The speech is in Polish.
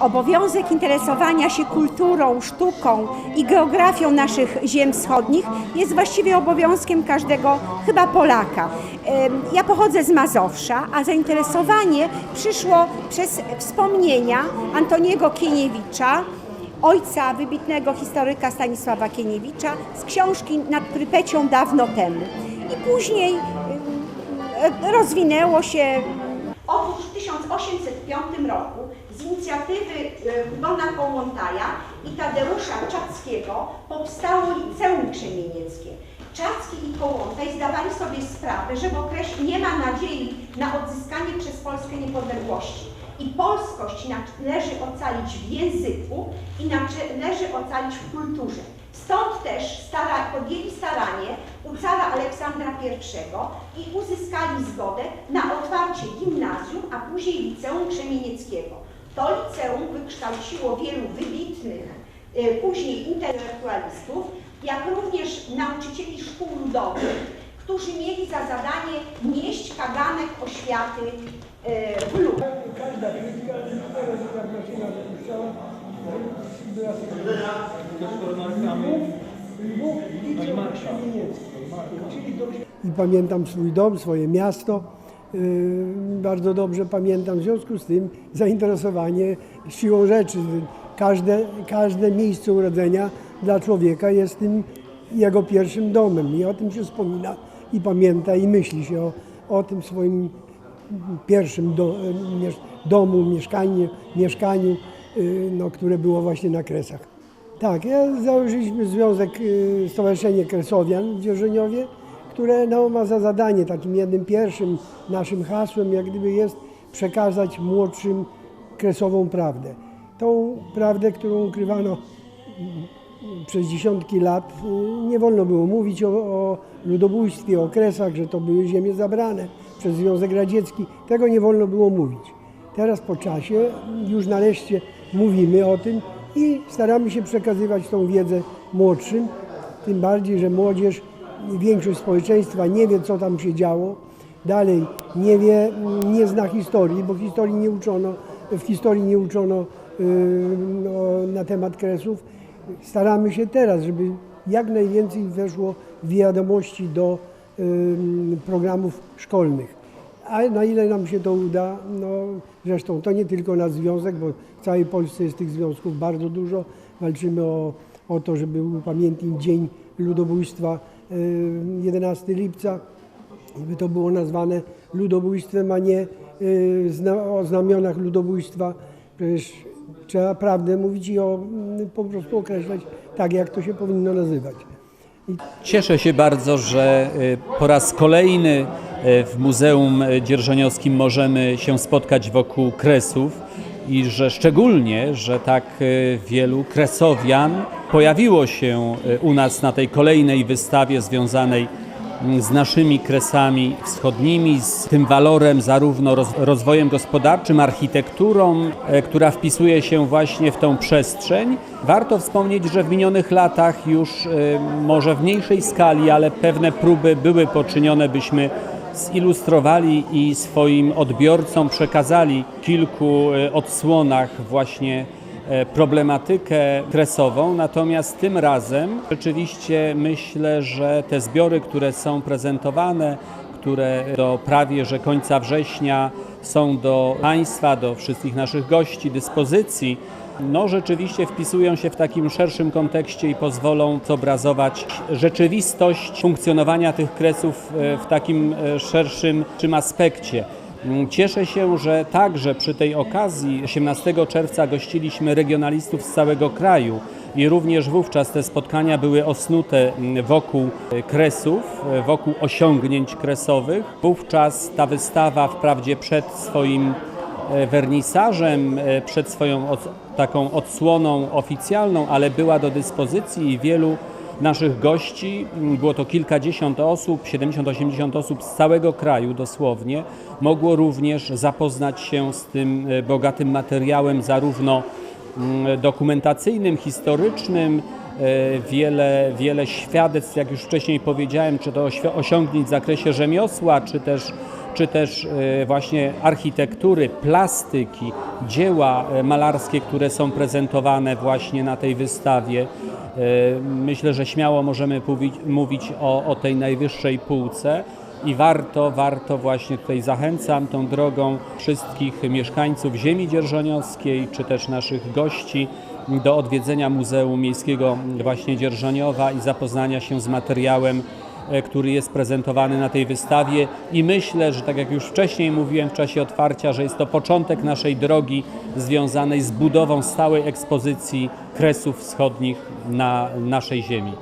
obowiązek interesowania się kulturą, sztuką i geografią naszych ziem wschodnich jest właściwie obowiązkiem każdego chyba Polaka. Ja pochodzę z Mazowsza, a zainteresowanie przyszło przez wspomnienia Antoniego Kieniewicza, ojca wybitnego historyka Stanisława Kieniewicza z książki Nad Prypecią dawno temu. I później e, rozwinęło się. Otóż w 1805 roku inicjatywy e, Bona Kołłątaja i Tadeusza Czackiego powstało Liceum Krzemienieckie. Czacki i Kołłątaj zdawali sobie sprawę, że w okresie nie ma nadziei na odzyskanie przez Polskę niepodległości. I polskość należy ocalić w języku i należy ocalić w kulturze. Stąd też stara, podjęli staranie u cara Aleksandra I i uzyskali zgodę na otwarcie gimnazjum, a później Liceum Krzemienieckiego. To liceum wykształciło wielu wybitnych, y, później intelektualistów, jak również nauczycieli szkół ludowych, którzy mieli za zadanie nieść kaganek oświaty y, w lud. Każda krytyka, i pamiętam swój dom, swoje miasto. Yy, Bardzo dobrze pamiętam. W związku z tym zainteresowanie siłą rzeczy. Każde, każde miejsce urodzenia dla człowieka jest tym jego pierwszym domem i o tym się wspomina i pamięta i myśli się o, o tym swoim pierwszym do, mies- domu, mieszkaniu, mieszkaniu yy, no, które było właśnie na Kresach. Tak, ja założyliśmy związek, y, Stowarzyszenie Kresowian w Dzierżoniowie, które no, ma za zadanie, takim jednym pierwszym naszym hasłem, jak gdyby jest przekazać młodszym kresową prawdę. Tą prawdę, którą ukrywano przez dziesiątki lat, nie wolno było mówić o, o ludobójstwie, o kresach, że to były ziemie zabrane przez Związek Radziecki. Tego nie wolno było mówić. Teraz po czasie już nareszcie mówimy o tym i staramy się przekazywać tą wiedzę młodszym, tym bardziej, że młodzież, większość społeczeństwa nie wie, co tam się działo, dalej nie wie, nie zna historii, bo historii nie uczono, w historii nie uczono yy, no, na temat kresów. Staramy się teraz, żeby jak najwięcej weszło wiadomości do programów szkolnych. A na ile nam się to uda, no zresztą to nie tylko nasz związek, bo w całej Polsce jest tych związków bardzo dużo. Walczymy o, o to, żeby upamiętnić Dzień Ludobójstwa y, 11 lipca, żeby to było nazwane ludobójstwem, a nie y, o znamionach ludobójstwa. Przecież trzeba prawdę mówić i o, mm, po prostu określać tak, jak to się powinno nazywać. Cieszę się bardzo, że y, po raz kolejny y, w Muzeum Dzierżoniowskim możemy się spotkać wokół kresów i że szczególnie, że tak y, wielu kresowian pojawiło się y, u nas na tej kolejnej wystawie związanej mm, z naszymi kresami wschodnimi, z tym walorem zarówno roz, rozwojem gospodarczym, architekturą, e, która wpisuje się właśnie w tą przestrzeń. Warto wspomnieć, że w minionych latach już e, może w mniejszej skali, ale pewne próby były poczynione, byśmy zilustrowali i swoim odbiorcom przekazali w kilku e, odsłonach właśnie e, problematykę kresową, natomiast tym razem rzeczywiście myślę, że te zbiory, które są prezentowane, które do prawie że końca września są do Państwa, do wszystkich naszych gości dyspozycji, no rzeczywiście wpisują się w takim szerszym kontekście i pozwolą zobrazować rzeczywistość funkcjonowania tych kresów e, w takim e, szerszym czym aspekcie. Cieszę się, że także przy tej okazji 18 czerwca gościliśmy regionalistów z całego kraju i również wówczas te spotkania były osnute mm, wokół kresów, wokół osiągnięć kresowych. Wówczas ta wystawa wprawdzie przed swoim e, wernisażem, e, przed swoją taką odsłoną oficjalną, ale była do dyspozycji wielu naszych gości, m, było to kilkadziesiąt osób, 70-80 osób z całego kraju dosłownie, mogło również zapoznać się z tym e, bogatym materiałem zarówno mm, dokumentacyjnym, historycznym, e, wiele, wiele świadectw, jak już wcześniej powiedziałem, czy to osiągnięć w zakresie rzemiosła, czy też czy też e, właśnie architektury, plastyki, dzieła malarskie, które są prezentowane właśnie na tej wystawie. E, Myślę, że śmiało możemy mówić, o, o tej najwyższej półce i warto, warto właśnie tutaj zachęcam tą drogą wszystkich mieszkańców ziemi dzierżoniowskiej, czy też naszych gości do odwiedzenia Muzeum Miejskiego właśnie Dzierżoniowa i zapoznania się z materiałem, który jest prezentowany na tej wystawie i myślę, że tak jak już wcześniej mówiłem w czasie otwarcia, że jest to początek naszej drogi związanej z budową stałej ekspozycji Kresów Wschodnich na naszej ziemi.